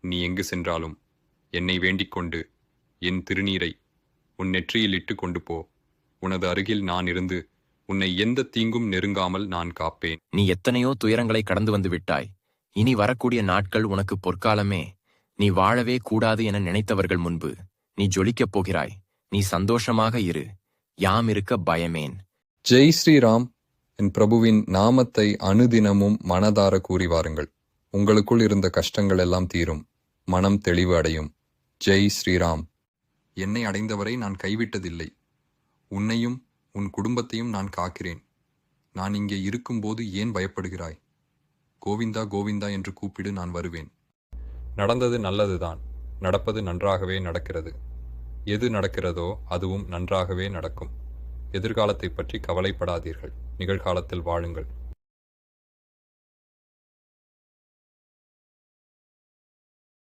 நீ எங்கு சென்றாலும் என்னை வேண்டிக் கொண்டு என் திருநீரை உன் நெற்றியில் இட்டு கொண்டு போ. உனது அருகில் நான் இருந்து உன்னை எந்த தீங்கும் நெருங்காமல் நான் காப்பேன். நீ எத்தனையோ துயரங்களை கடந்து வந்து விட்டாய். இனி வரக்கூடிய நாட்கள் உனக்கு பொற்காலமே. நீ வாழவே கூடாது என நினைத்தவர்கள் முன்பு நீ ஜொலிக்கப் போகிறாய். நீ சந்தோஷமாக இரு. யாம் இருக்க பயமேன். ஜெய் ஸ்ரீராம். என் பிரபுவின் நாமத்தை அனுதினமும் மனதார கூறி வாருங்கள் உங்களுக்குள் இருந்த கஷ்டங்கள் எல்லாம் தீரும். மனம் தெளிவு அடையும். ஜெய் ஸ்ரீராம். என்னை அடைந்தவரை நான் கைவிட்டதில்லை. உன்னையும் உன் குடும்பத்தையும் நான் காக்கிறேன். நான் இங்கே இருக்கும்போது ஏன் பயப்படுகிறாய்? கோவிந்தா கோவிந்தா என்று கூப்பிடு நான் வருவேன். நடந்தது நல்லதுதான். நடப்பது நன்றாகவே நடக்கிறது. எது நடக்கிறதோ அதுவும் நன்றாகவே நடக்கும். எதிர்காலத்தை பற்றி கவலைப்படாதீர்கள். நிகழ்காலத்தில் வாழுங்கள்.